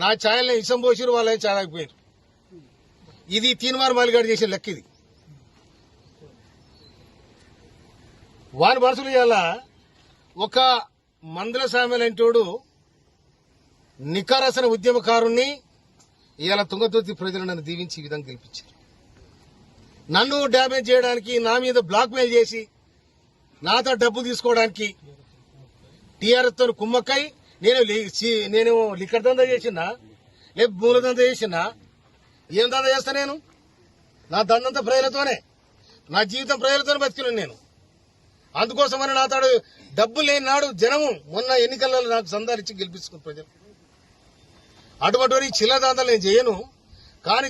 నా ఛాయల్ని ఇసం పోసిరు వాళ్ళని చాలకపోయారు ఇది తీన్మార్ మాలిగాడు చేసిన లెక్క ఇది. వారి మనసులు ఇవాళ ఒక మందుల సామెలంటోడు నికారసన ఉద్యమకారుణ్ణి ఇవాళ తుంగతుర్తి ప్రజలు నన్ను దీవించి ఈ విధంగా గెలిపించారు. నన్ను డ్యామేజ్ చేయడానికి నా మీద బ్లాక్ మెయిల్ చేసి నాతో డబ్బు తీసుకోవడానికి టీఆర్ఎస్తో కుమ్మక్కై నేను నేను లిక్కర్ దందా చేసినా లేదు భూముల దందా చేసినా ఏం దందా చేస్తా నేను? నా దందంతా ప్రజలతోనే నా జీవితం ప్రజలతోనే బతికినాను నేను. అందుకోసమని నా తాడు డబ్బు లేని నాడు జనము మొన్న ఎన్నికలలో నాకు సందాలిచ్చి గెలిపించుకుని ప్రజలు. అటువంటి చిల్లర దందాలు నేను చేయను కానీ